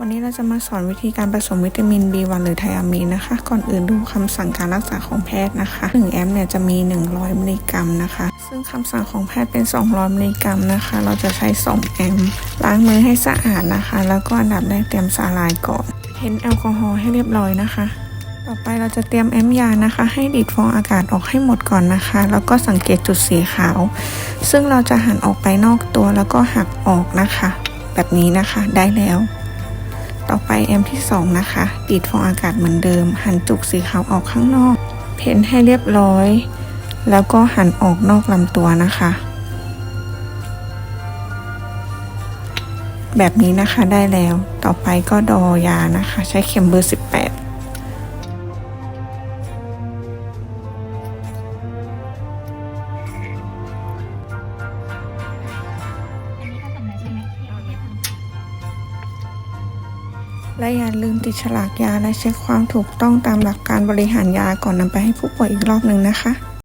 วันนี้เราจะมาสอนวิธีการผสมวิตามิน B1 หรือไทอามีนนะคะ ก่อนอื่นดูคำสั่งการรักษาของแพทย์นะคะ1แอมเนี่ยจะมี 100มิลลิกรัมนะคะ ซึ่งคำสั่งของแพทย์เป็น 200มิลลิกรัมนะคะ เราจะใช้ 2 แอมล้างมือให้สะอาดนะคะ แล้วก็อันดับแรกเตรียมสาลายก่อนเพ้นแอลกอฮอล์ให้เรียบร้อยนะคะ ต่อไปเราจะเตรียมแอมยานะคะ ให้ดีดฟองอากาศออกให้หมดก่อนนะคะ แล้วก็สังเกตจุดสีขาว ซึ่งเราจะหันออกไปนอกตัวแล้วก็หักออกนะคะ แบบนี้นะคะได้แล้ว ต่อไปแอมที่ 2 นะคะ ติดฟองอากาศเหมือนเดิม หันจุกสีขาวออกข้างนอก เพ้นให้เรียบร้อย แล้วก็หันออกนอกลำตัวนะคะ แบบนี้นะคะได้แล้วต่อไปก็ดอยานะคะ ใช้เข็มเบอร์ 18 และอย่าลืมติดฉลากยาและเช็คความถูกต้องตามหลักการบริหารยาก่อนนำไปให้ผู้ป่วยอีกรอบหนึ่งนะคะ